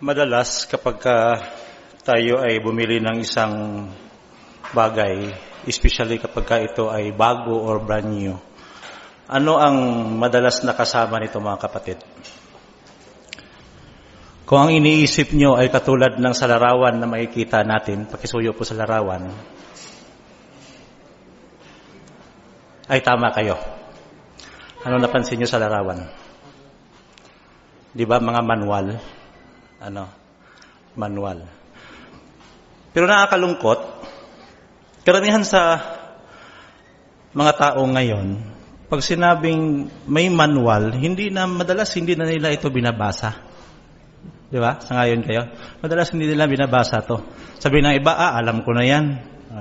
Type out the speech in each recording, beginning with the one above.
Madalas kapag ka tayo ay bumili ng isang bagay, especially kapag ka ito ay bago or brand new, ano ang madalas nakasama nito mga kapatid? Kung ang iniisip nyo ay katulad ng sa larawan na makikita natin, pakisuyo po sa larawan, ay tama kayo. Ano napansin nyo sa larawan? Di ba mga manual? Ano? Manual. Pero nakakalungkot, karamihan sa mga tao ngayon, pag sinabing may manual, hindi na, madalas hindi na nila ito binabasa. Di ba? Sa ngayon kayo. Madalas hindi nila binabasa to. Sabi ng iba, ah, alam ko na yan.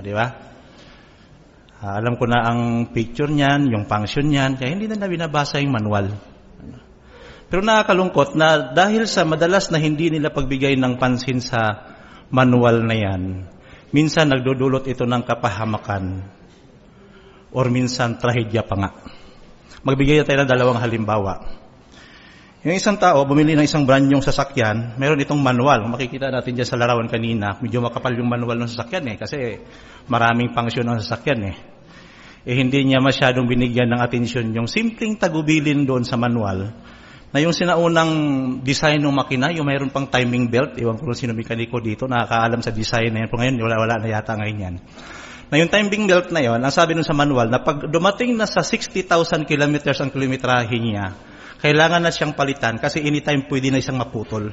Di ba? Ah, alam ko na ang picture niyan, yung function niyan, kaya hindi nila binabasa yung manual. Pero nakakalungkot na dahil sa madalas na hindi nila pagbigay ng pansin sa manual na yan, minsan nagdudulot ito ng kapahamakan or minsan trahedya pa nga. Magbigay tayo ng dalawang halimbawa. Yung isang tao, bumili ng isang brand yung sasakyan, meron itong manual. Makikita natin dyan sa larawan kanina, medyo makapal yung manual ng sasakyan eh, kasi maraming function ng sasakyan eh. Eh hindi niya masyadong binigyan ng atensyon yung simpleng tagubilin doon sa manual, na yung sinaunang design ng makina, yung mayroon pang timing belt, iwan ko kung sino mekaniko dito, nakakaalam sa design na yan, pero ngayon wala, wala na yata ngayon yan. Na yung timing belt na yon, ang sabi nun sa manual, na pag dumating na sa 60,000 kilometers ang kilometrahe niya, kailangan na siyang palitan kasi anytime pwede na isang maputol.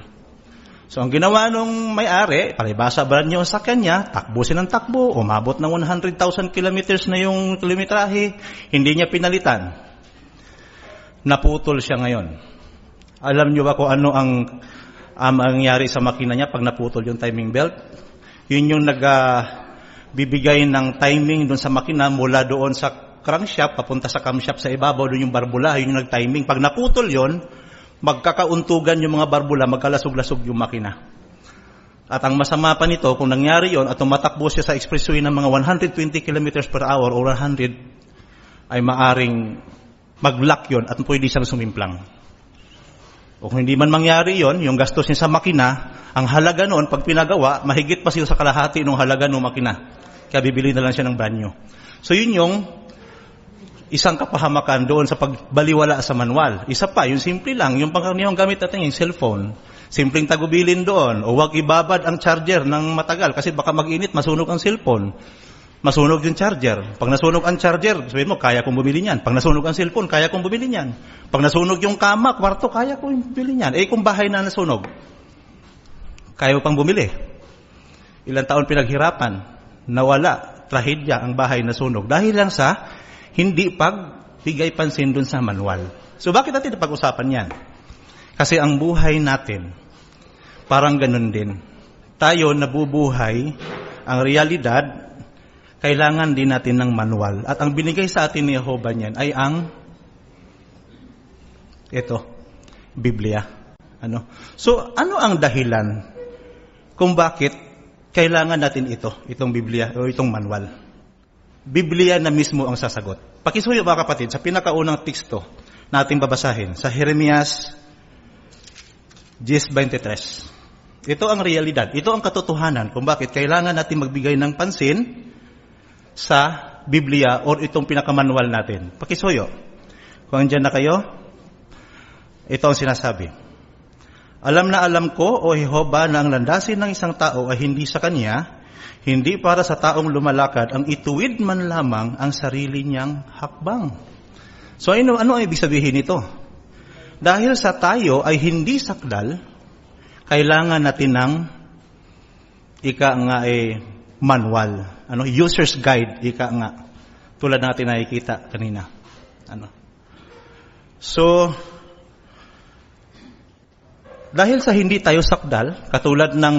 So ang ginawa nung may-ari, palibasa brand new sa kanya, takbo ng takbo, umabot ng 100,000 kilometers na yung kilometrahe, hindi niya pinalitan. Naputol siya ngayon. Alam niyo ba kung ano ang um, nangyari sa makina niya pag naputol yung timing belt? Yun yung nag uh, bibigay ng timing doon sa makina mula doon sa crankshaft papunta sa camshaft sa ibabaw doon yung barbula, yun yung nag-timing. Pag naputol yon, magkakauntugan yung mga barbula, magkalasog-lasog yung makina. At ang masama pa nito, kung nangyari yon at tumatakbo siya sa expressway ng mga 120 km per hour or 100, ay maaring mag-lock yon at pwede siyang sumimplang. O kung hindi man mangyari yon, yung gastos niya sa makina, ang halaga noon, pag pinagawa, mahigit pa sila sa kalahati ng halaga ng makina. Kaya bibili na lang siya ng brand new. So yun yung isang kapahamakan doon sa pagbaliwala sa manual. Isa pa, yung simple lang, yung pangkaraniwang gamit natin, yung cellphone. Simpleng tagubilin doon, o huwag ibabad ang charger ng matagal kasi baka mag-init, masunog ang cellphone. Masunog yung charger. Pag nasunog ang charger, sabihin mo, kaya kong bumili niyan. Pag nasunog ang cellphone, kaya kong bumili niyan. Pag nasunog yung kama, kwarto, kaya kong bumili niyan. Eh kung bahay na nasunog, kaya mo pang bumili. Ilang taon pinaghirapan, nawala, trahedya ang bahay na sunog. Dahil lang sa hindi pagbigay pansin dun sa manual. So bakit natin pag-usapan yan? Kasi ang buhay natin, parang ganun din. Tayo nabubuhay, ang realidad, kailangan din natin ng manual. At ang binigay sa atin ni Jehovah niyan ay ang ito, Biblia. Ano? So, ano ang dahilan kung bakit kailangan natin ito, itong Biblia o itong manual? Biblia na mismo ang sasagot. Pakisuyo mga kapatid, sa pinakaunang teksto nating babasahin, sa Jeremias 10.23. Ito ang realidad, ito ang katotohanan kung bakit kailangan natin magbigay ng pansin sa Biblia or itong pinakamanual natin. Pakisuyo. Kung andyan na kayo, ito ang sinasabi. Alam na alam ko, O Jehova, na ang landasin ng isang tao ay hindi sa kanya, hindi para sa taong lumalakad, ang ituwid man lamang ang sarili niyang hakbang. So ano, ano ang ibig sabihin nito? Dahil sa tayo ay hindi sakdal, kailangan natin ng ika nga eh, manual. Ano, user's guide, ika nga. Tulad natin nakikita kanina. Ano. So, dahil sa hindi tayo sakdal, katulad ng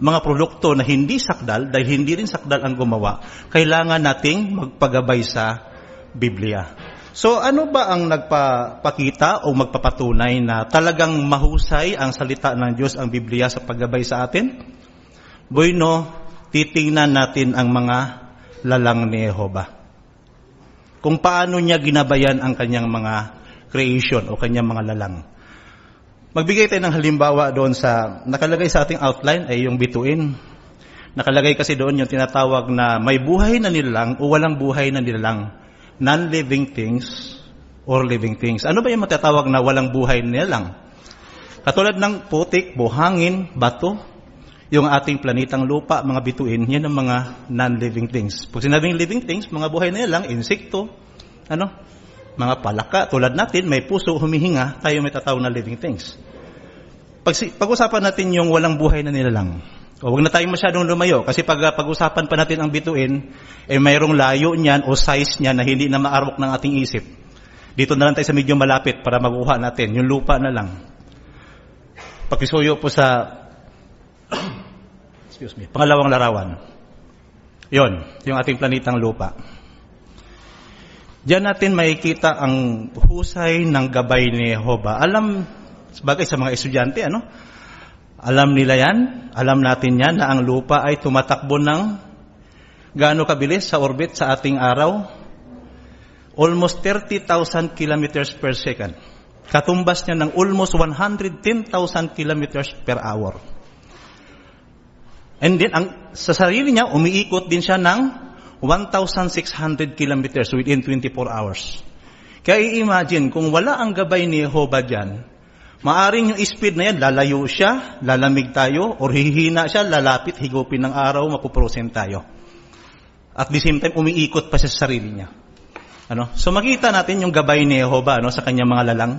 mga produkto na hindi sakdal, dahil hindi rin sakdal ang gumawa, kailangan nating magpagabay sa Biblia. So ano ba ang nagpapakita o magpapatunay na talagang mahusay ang salita ng Diyos ang Biblia sa paggabay sa atin? Bueno, titingnan natin ang mga lalang ni Jehovah. Kung paano niya ginabayan ang kanyang mga creation o kanyang mga lalang. Magbigay tayo ng halimbawa doon sa, nakalagay sa ating outline ay yung bituin. Nakalagay kasi doon yung tinatawag na may buhay na nilalang o walang buhay na nilalang. Non-living things or living things. Ano ba yung matatawag na walang buhay na nilalang? Katulad ng putik, buhangin, bato, yung ating planetang lupa, mga bituin, yan ang mga non-living things. Pag sinabing living things, mga buhay na nilalang, insekto, ano, mga palaka, tulad natin, may puso, humihinga, tayo may tatawag na living things. Pag, pag-usapan natin yung walang buhay na nilalang, o huwag na tayong masyadong lumayo, kasi pag uh, pag-usapan pa natin ang bituin, eh mayroong layo niyan o size niyan na hindi na maarok ng ating isip. Dito na lang tayo sa medyo malapit para makuha natin, yung lupa na lang. Pakisuyo po sa, excuse me, pangalawang larawan. Yon, yung ating planetang lupa. Diyan natin makikita ang husay ng gabay ni Jehovah. Alam, bagay sa mga estudyante, ano? Alam nila yan, alam natin yan na ang lupa ay tumatakbo ng gaano kabilis sa orbit sa ating araw? Almost 30,000 kilometers per second. Katumbas niya ng almost 110,000 kilometers per hour. And then, ang, sa sarili niya, umiikot din siya ng 1,600 kilometers within 24 hours. Kaya i-imagine, kung wala ang gabay ni Jehovah dyan, maaring yung speed na yan, lalayo siya, lalamig tayo, or hihina siya, lalapit, higupin ng araw, mapuprosen tayo. At the same time, umiikot pa siya sa sarili niya. Ano? So makita natin yung gabay ni Jehovah ano, sa kanyang mga lalang.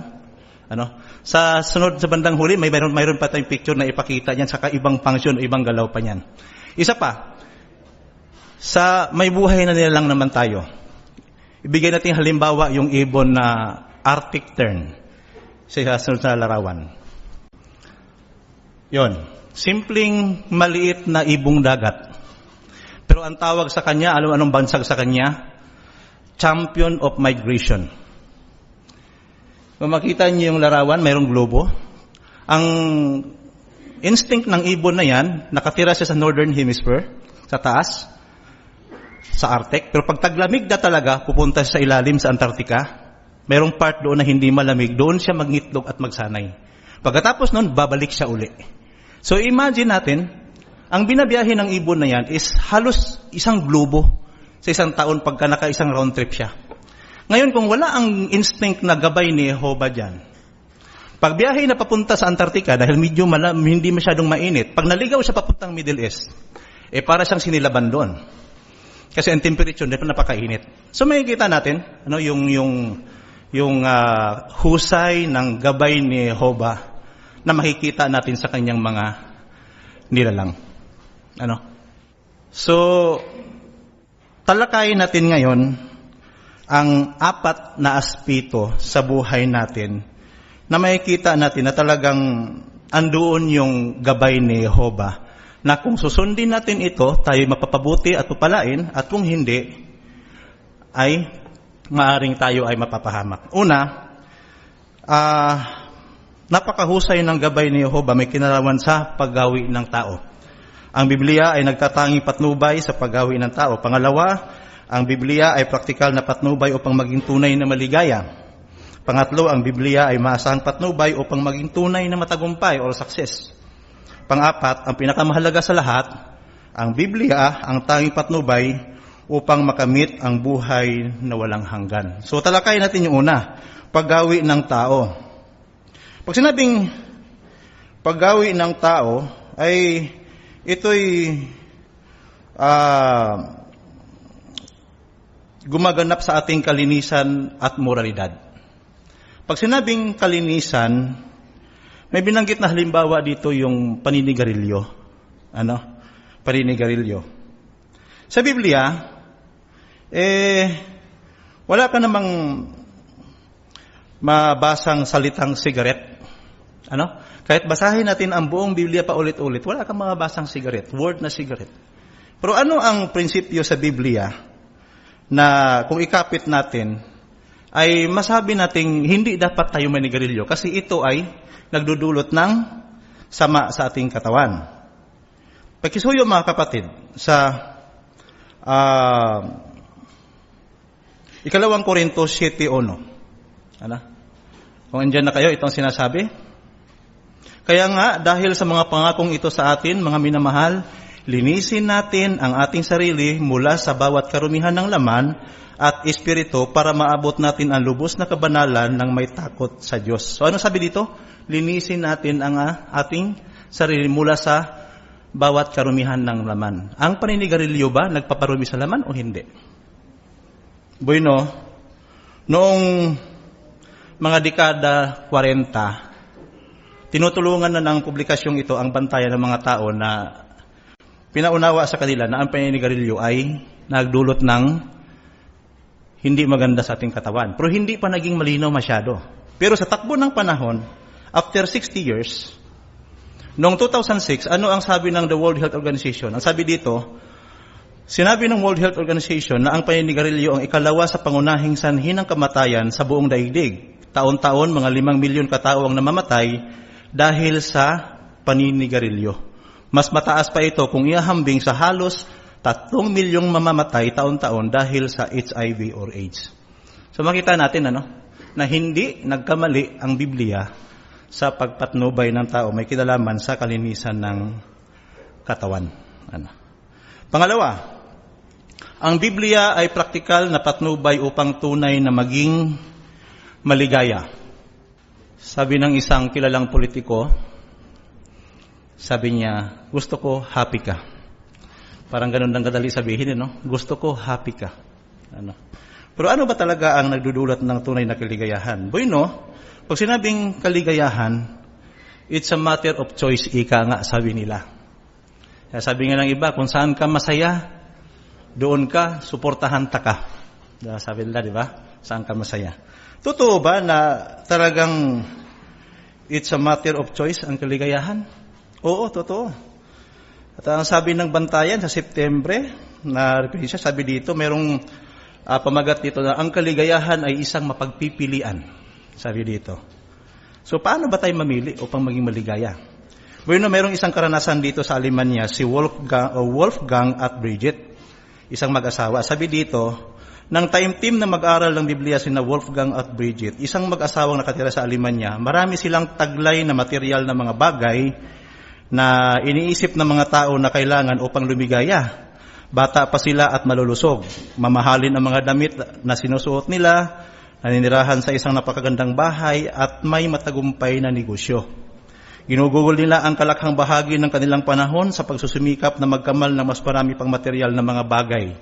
Ano? Sa sunod sa bandang huli, may mayroon, mayroon pa tayong picture na ipakita niyan sa ibang function, ibang galaw pa niyan. Isa pa, sa may buhay na nilalang naman tayo. Ibigay natin halimbawa yung ibon na Arctic tern sa sunod na larawan. Yon, simpleng maliit na ibong dagat. Pero ang tawag sa kanya, alam anong bansag sa kanya? Champion of Migration. Kung makita niyo yung larawan, mayroong globo. Ang instinct ng ibon na yan, nakatira siya sa Northern Hemisphere, sa taas, sa Arctic. Pero pag taglamig na talaga, pupunta siya sa ilalim sa Antarctica. Merong part doon na hindi malamig, doon siya magngitlog at magsanay. Pagkatapos noon, babalik siya uli. So imagine natin, ang binabiyahe ng ibon na yan is halos isang globo sa isang taon pagka naka isang round trip siya. Ngayon, kung wala ang instinct na gabay ni Jehovah dyan, pag biyahe na papunta sa Antarctica, dahil medyo malam, hindi masyadong mainit, pag naligaw siya papuntang Middle East, eh para siyang sinilaban doon. Kasi ang temperature dito napakainit. So makikita natin, ano, yung, yung, yung uh, husay ng gabay ni Jehovah na makikita natin sa kanyang mga nilalang. Ano? So, talakayin natin ngayon ang apat na aspito sa buhay natin na makikita natin na talagang andoon yung gabay ni Jehovah na kung susundin natin ito, tayo mapapabuti at pupalain at kung hindi, ay maaring tayo ay mapapahamak. Una, uh, napakahusay ng gabay ni Jehovah may kinalaman sa paggawi ng tao. Ang Biblia ay nagtatanging patnubay sa paggawi ng tao. Pangalawa, ang Biblia ay praktikal na patnubay upang maging tunay na maligaya. Pangatlo, ang Biblia ay maasahang patnubay upang maging tunay na matagumpay or success. Pangapat, ang pinakamahalaga sa lahat, ang Biblia ang tanging patnubay upang makamit ang buhay na walang hanggan. So talakay natin yung una, paggawi ng tao. Pag sinabing paggawi ng tao, ay ito'y uh, gumaganap sa ating kalinisan at moralidad. Pag sinabing kalinisan, may binanggit na halimbawa dito yung paninigarilyo. Ano? Paninigarilyo. Sa Biblia, eh, wala ka namang mabasang salitang sigaret. Ano? Kahit basahin natin ang buong Biblia pa ulit-ulit, wala kang mabasang sigaret, word na sigaret. Pero ano ang prinsipyo sa Biblia na kung ikapit natin, ay masabi nating hindi dapat tayo manigarilyo kasi ito ay nagdudulot ng sama sa ating katawan. Pagkisuyo mga kapatid sa uh, ikalawang Korinto 7.1. Ano? Kung andyan na kayo, itong sinasabi. Kaya nga, dahil sa mga pangakong ito sa atin, mga minamahal, linisin natin ang ating sarili mula sa bawat karumihan ng laman at espiritu para maabot natin ang lubos na kabanalan ng may takot sa Diyos. So ano sabi dito? Linisin natin ang ah, ating sarili mula sa bawat karumihan ng laman. Ang paninigarilyo ba nagpaparumi sa laman o hindi? Bueno, noong mga dekada 40, tinutulungan na ng publikasyong ito ang bantayan ng mga tao na pinaunawa sa kanila na ang paninigarilyo ay nagdulot ng hindi maganda sa ating katawan. Pero hindi pa naging malinaw masyado. Pero sa takbo ng panahon, after 60 years, noong 2006, ano ang sabi ng the World Health Organization? Ang sabi dito, sinabi ng World Health Organization na ang paninigarilyo ang ikalawa sa pangunahing sanhi ng kamatayan sa buong daigdig. Taon-taon, mga limang milyon katao ang namamatay dahil sa paninigarilyo. Mas mataas pa ito kung iahambing sa halos tatlong milyong mamamatay taon-taon dahil sa HIV or AIDS. So makita natin ano, na hindi nagkamali ang Biblia sa pagpatnubay ng tao may kinalaman sa kalinisan ng katawan. Ano. Pangalawa, ang Biblia ay praktikal na patnubay upang tunay na maging maligaya. Sabi ng isang kilalang politiko, sabi niya, gusto ko happy ka. Parang ganun lang kadali sabihin, eh, no? Gusto ko happy ka. Ano? Pero ano ba talaga ang nagdudulot ng tunay na kaligayahan? Bueno, pag sinabing kaligayahan, it's a matter of choice, ika nga, sabi nila. Kaya sabi nga ng iba, kung saan ka masaya, doon ka, suportahan ta ka. Sabi nila, di ba? Saan ka masaya. Totoo ba na talagang it's a matter of choice ang kaligayahan? Oo, totoo. At ang sabi ng bantayan sa September, na siya, sabi dito, merong ah, pamagat dito na ang kaligayahan ay isang mapagpipilian. Sabi dito. So paano ba tayo mamili upang maging maligaya? Bueno, merong isang karanasan dito sa Alemanya, si Wolfgang, o Wolfgang at Bridget, isang mag-asawa. Sabi dito, nang time team na mag-aral ng Biblia sina Wolfgang at Bridget, isang mag-asawang nakatira sa Alemanya, marami silang taglay na material na mga bagay na iniisip ng mga tao na kailangan upang lumigaya. Bata pa sila at malulusog. Mamahalin ang mga damit na sinusuot nila, naninirahan sa isang napakagandang bahay at may matagumpay na negosyo. Ginugugol nila ang kalakhang bahagi ng kanilang panahon sa pagsusumikap na magkamal ng mas marami pang material na mga bagay.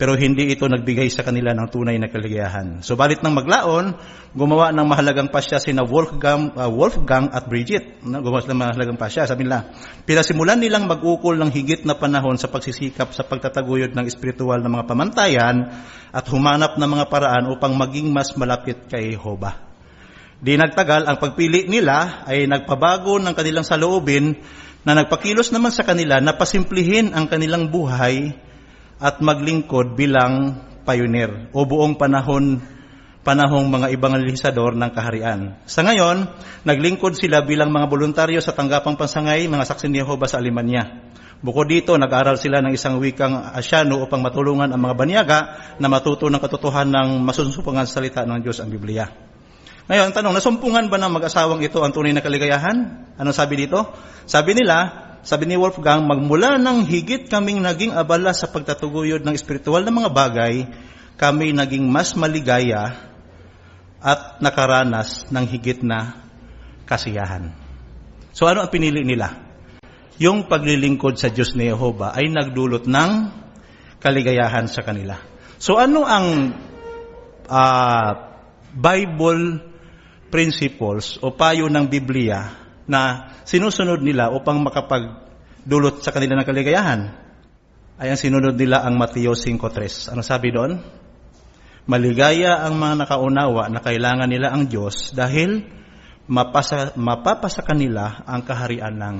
Pero hindi ito nagbigay sa kanila ng tunay na kaligayahan. Subalit nang maglaon, gumawa ng mahalagang pasya sina Wolfgang, uh, Wolfgang at Bridget. No? Gumawa sila ng mahalagang pasya. Sabi nila, pinasimulan nilang mag-ukol ng higit na panahon sa pagsisikap sa pagtataguyod ng espiritual na mga pamantayan at humanap ng mga paraan upang maging mas malapit kay Jehovah. Di nagtagal, ang pagpili nila ay nagpabago ng kanilang saloobin na nagpakilos naman sa kanila na pasimplihin ang kanilang buhay at maglingkod bilang pioneer o buong panahon panahong mga ebangelisador ng kaharian. Sa ngayon, naglingkod sila bilang mga voluntaryo sa tanggapang pansangay, mga saksi ni Jehovah sa Alemanya. Bukod dito, nag-aral sila ng isang wikang Asyano upang matulungan ang mga banyaga na matuto ng katotohanan ng masusumpungan sa salita ng Diyos ang Biblia. Ngayon, ang tanong, nasumpungan ba ng mag-asawang ito ang tunay na kaligayahan? Ano sabi dito? Sabi nila, sabi ni Wolfgang, magmula ng higit kaming naging abala sa pagtatuguyod ng espiritual na mga bagay, kami naging mas maligaya at nakaranas ng higit na kasiyahan. So ano ang pinili nila? Yung paglilingkod sa Diyos ni Jehovah ay nagdulot ng kaligayahan sa kanila. So ano ang ah, Bible principles o payo ng Biblia na sinusunod nila upang makapagdulot sa kanila ng kaligayahan? Ay ang sinunod nila ang Mateo 5.3. Ano sabi doon? Maligaya ang mga nakaunawa na kailangan nila ang Diyos dahil mapasa, mapapasa kanila ang kaharian ng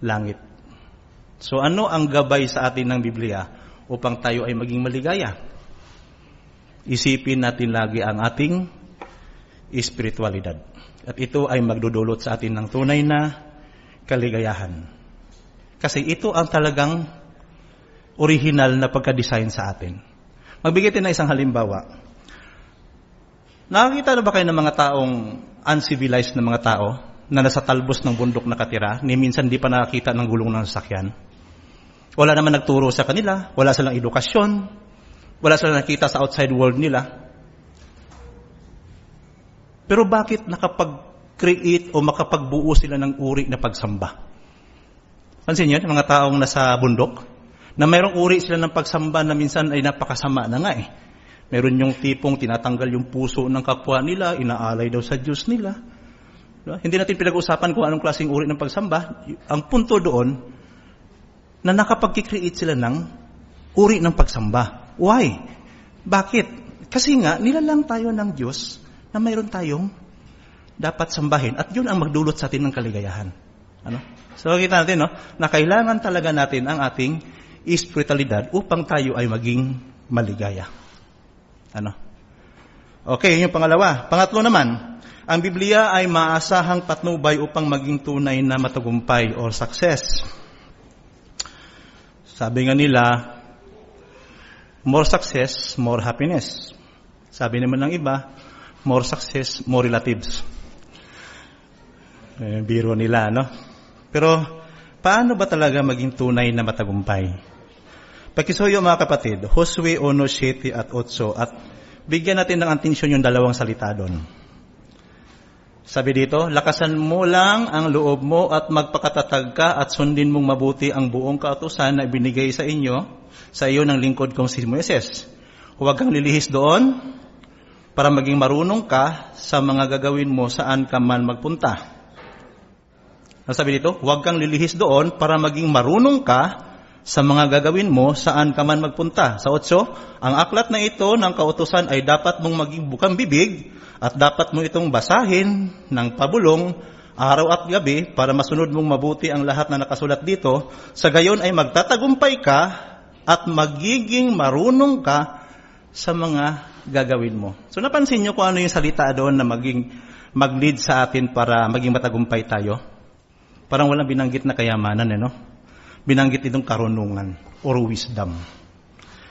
langit. So ano ang gabay sa atin ng Biblia upang tayo ay maging maligaya? Isipin natin lagi ang ating espiritualidad. At ito ay magdudulot sa atin ng tunay na kaligayahan. Kasi ito ang talagang original na pagka-design sa atin. Magbigay tayo ng isang halimbawa. Nakakita na ba kayo ng mga taong uncivilized na mga tao na nasa talbos ng bundok nakatira, ni minsan di pa nakakita ng gulong ng sasakyan. Wala naman nagturo sa kanila, wala silang edukasyon, wala silang nakita sa outside world nila. Pero bakit nakapag-create o makapagbuo sila ng uri na pagsamba? Pansin niyo, mga taong nasa bundok, na mayroong uri sila ng pagsamba na minsan ay napakasama na nga eh. Meron yung tipong tinatanggal yung puso ng kapwa nila, inaalay daw sa Diyos nila. Diba? Hindi natin pinag-usapan kung anong klaseng uri ng pagsamba. Ang punto doon, na nakapag-create sila ng uri ng pagsamba. Why? Bakit? Kasi nga, nilalang tayo ng Diyos na mayroon tayong dapat sambahin at yun ang magdulot sa atin ng kaligayahan. Ano? So kita natin no, na kailangan talaga natin ang ating espiritualidad upang tayo ay maging maligaya. Ano? Okay, yun yung pangalawa. Pangatlo naman, ang Biblia ay maasahang patnubay upang maging tunay na matagumpay or success. Sabi nga nila, more success, more happiness. Sabi naman ng iba, more success, more relatives. Eh, biro nila, no? Pero, paano ba talaga maging tunay na matagumpay? Pakisuyo mga kapatid, Josue 1.7 at 8 at bigyan natin ng atensyon yung dalawang salita doon. Sabi dito, lakasan mo lang ang loob mo at magpakatatag ka at sundin mong mabuti ang buong kautusan na ibinigay sa inyo, sa iyo ng lingkod kong si Moises. Huwag kang lilihis doon para maging marunong ka sa mga gagawin mo saan ka man magpunta. Ang sabi dito, huwag kang lilihis doon para maging marunong ka sa mga gagawin mo saan ka man magpunta. Sa otso, ang aklat na ito ng kautusan ay dapat mong maging bukang bibig at dapat mo itong basahin ng pabulong araw at gabi para masunod mong mabuti ang lahat na nakasulat dito. Sa gayon ay magtatagumpay ka at magiging marunong ka sa mga gagawin mo. So napansin niyo kung ano yung salita doon na maging mag-lead sa atin para maging matagumpay tayo? Parang walang binanggit na kayamanan, eh, no? Binanggit itong karunungan or wisdom.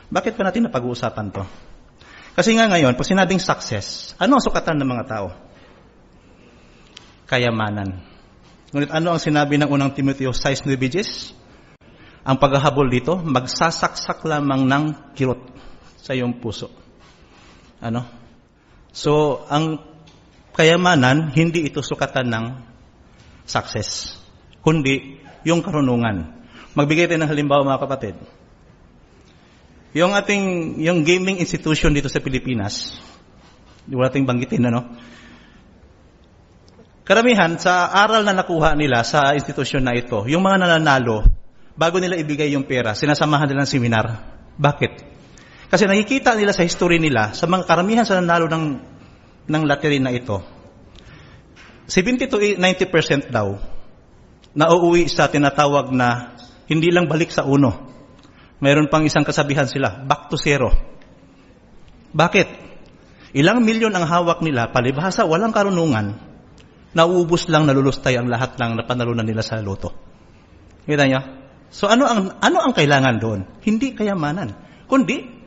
Bakit pa natin napag-uusapan to? Kasi nga ngayon, pag sinabing success, ano ang sukatan ng mga tao? Kayamanan. Ngunit ano ang sinabi ng unang Timoteo 6.9 Ang paghahabol dito, magsasaksak lamang ng kirot sa iyong puso. Ano? So, ang kayamanan, hindi ito sukatan ng success, kundi yung karunungan. Magbigay tayo ng halimbawa mga kapatid. Yung ating, yung gaming institution dito sa Pilipinas, wala ating banggitin, ano? Karamihan sa aral na nakuha nila sa institusyon na ito, yung mga nananalo, bago nila ibigay yung pera, sinasamahan nila ng seminar. Bakit? Kasi nakikita nila sa history nila, sa mga karamihan sa nanalo ng, ng lottery na ito, 70 to 90% daw, na uuwi sa tinatawag na hindi lang balik sa uno. Mayroon pang isang kasabihan sila, back to zero. Bakit? Ilang milyon ang hawak nila, palibhasa, walang karunungan, nauubos lang, nalulustay ang lahat ng napanalunan nila sa loto. Kita niyo? So ano ang, ano ang kailangan doon? Hindi kayamanan, kundi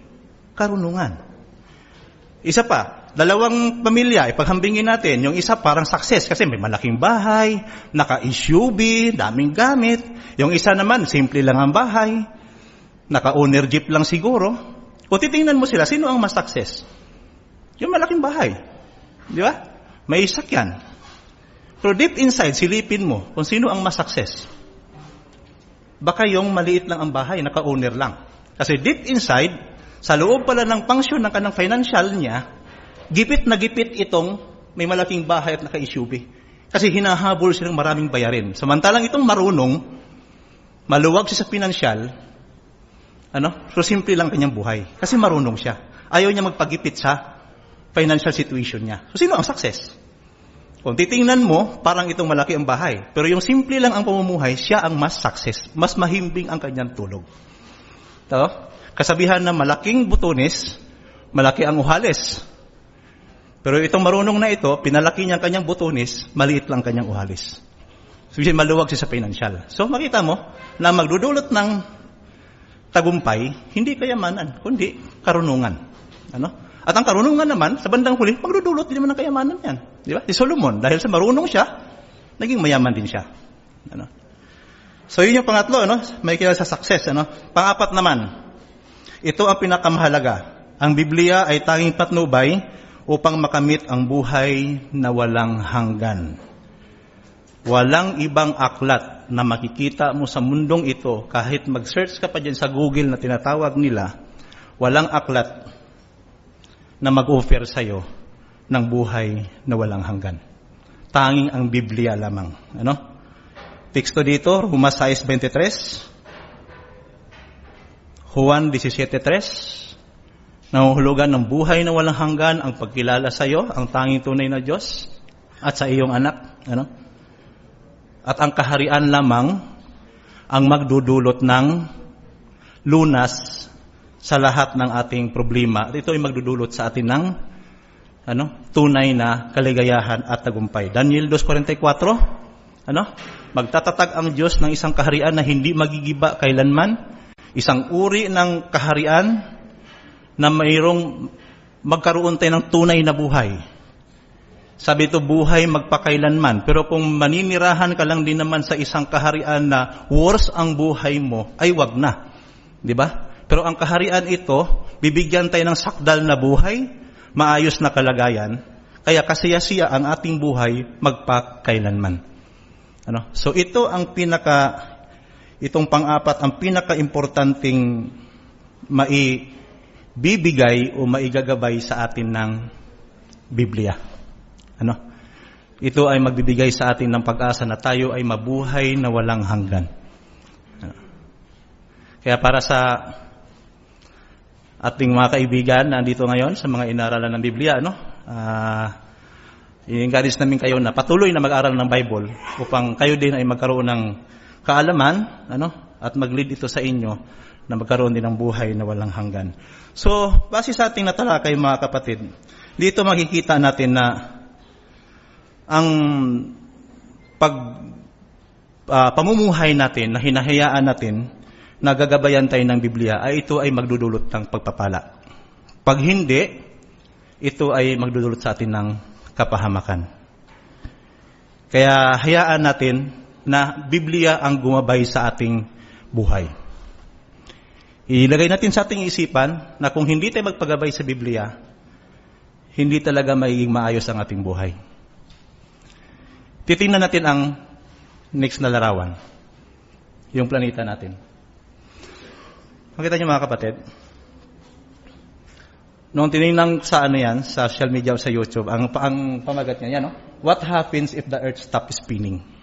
karunungan. Isa pa, dalawang pamilya, ipaghambingin natin. Yung isa parang success kasi may malaking bahay, naka-SUV, daming gamit. Yung isa naman, simple lang ang bahay, naka-owner jeep lang siguro. Kung titingnan mo sila, sino ang mas success? Yung malaking bahay. Di ba? May sakyan. Pero deep inside, silipin mo kung sino ang mas success. Baka yung maliit lang ang bahay, naka-owner lang. Kasi deep inside, sa loob pala ng function ng kanang financial niya, gipit na gipit itong may malaking bahay at naka-SUV. Kasi hinahabol silang maraming bayarin. Samantalang itong marunong, maluwag siya sa pinansyal, ano? So simple lang kanyang buhay. Kasi marunong siya. Ayaw niya magpagipit sa financial situation niya. So sino ang success? Kung titingnan mo, parang itong malaki ang bahay. Pero yung simple lang ang pamumuhay, siya ang mas success. Mas mahimbing ang kanyang tulog. To? Kasabihan na malaking butones, malaki ang uhalis. Pero itong marunong na ito, pinalaki niya ang kanyang butones, maliit lang kanyang uhalis. So, maluwag siya sa financial. So, makita mo na magdudulot ng tagumpay, hindi kayamanan, kundi karunungan. Ano? At ang karunungan naman, sa bandang huli, magdudulot din naman ng kayamanan yan. Di ba? Si Solomon, dahil sa marunong siya, naging mayaman din siya. Ano? So yun yung pangatlo, ano? may kilala sa success. Ano? Pangapat naman, ito ang pinakamahalaga. Ang Biblia ay tanging patnubay upang makamit ang buhay na walang hanggan. Walang ibang aklat na makikita mo sa mundong ito, kahit mag-search ka pa dyan sa Google na tinatawag nila, walang aklat na mag-offer sa'yo ng buhay na walang hanggan. Tanging ang Biblia lamang. Ano? Teksto dito, Roma 6.23, Juan 17.3, Nahuhulugan ng buhay na walang hanggan ang pagkilala sa iyo, ang tanging tunay na Diyos, at sa iyong anak. Ano? At ang kaharian lamang ang magdudulot ng lunas sa lahat ng ating problema. At ito ay magdudulot sa atin ng ano, tunay na kaligayahan at tagumpay. Daniel 2.44, ano? Magtatatag ang Diyos ng isang kaharian na hindi magigiba kailanman, isang uri ng kaharian na mayroong magkaroon tayo ng tunay na buhay. Sabi ito, buhay magpakailanman. Pero kung maninirahan ka lang din naman sa isang kaharian na worse ang buhay mo, ay wag na. Di ba? Pero ang kaharian ito, bibigyan tayo ng sakdal na buhay, maayos na kalagayan, kaya kasiyasiya ang ating buhay magpakailanman. Ano? So ito ang pinaka, itong pang-apat, ang pinaka-importanting maibibigay o maigagabay sa atin ng Biblia. Ano? Ito ay magbibigay sa atin ng pag-asa na tayo ay mabuhay na walang hanggan. Ano? Kaya para sa ating mga kaibigan na nandito ngayon sa mga inaralan ng Biblia, ano? Ah, i-encourage namin kayo na patuloy na mag-aral ng Bible upang kayo din ay magkaroon ng kaalaman, ano? At mag-lead ito sa inyo na magkaroon din ng buhay na walang hanggan. So, base sa ating natalakay mga kapatid, dito makikita natin na ang pag ah, pamumuhay natin na hinahayaan natin na gagabayan tayo ng Biblia ay ito ay magdudulot ng pagpapala. Pag hindi, ito ay magdudulot sa atin ng kapahamakan. Kaya hayaan natin na Biblia ang gumabay sa ating buhay. Ilagay natin sa ating isipan na kung hindi tayo magpagabay sa Biblia, hindi talaga magiging maayos ang ating buhay. Titingnan natin ang next na larawan. Yung planeta natin. Makita niyo mga kapatid, Noong tinignan sa ano yan, sa social media o sa YouTube, ang, ang pamagat niya, yan, no? What happens if the earth stops spinning?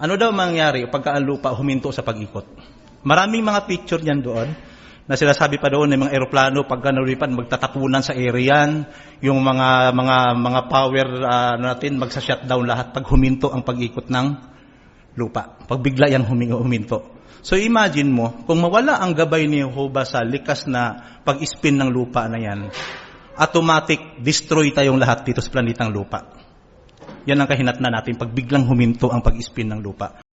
Ano daw mangyari pagka ang lupa huminto sa pag-ikot? Maraming mga picture niyan doon na sinasabi pa doon ng mga eroplano pagka nalipad magtatapunan sa area yan, yung mga mga mga power ah, natin magsa-shutdown lahat pag huminto ang pag-ikot ng lupa. Pag bigla yan humingo huminto. So imagine mo, kung mawala ang gabay ni Jehovah sa likas na pag-spin ng lupa na yan, automatic destroy tayong lahat dito sa planetang lupa. Yan ang kahinat na natin pag biglang huminto ang pag-spin ng lupa.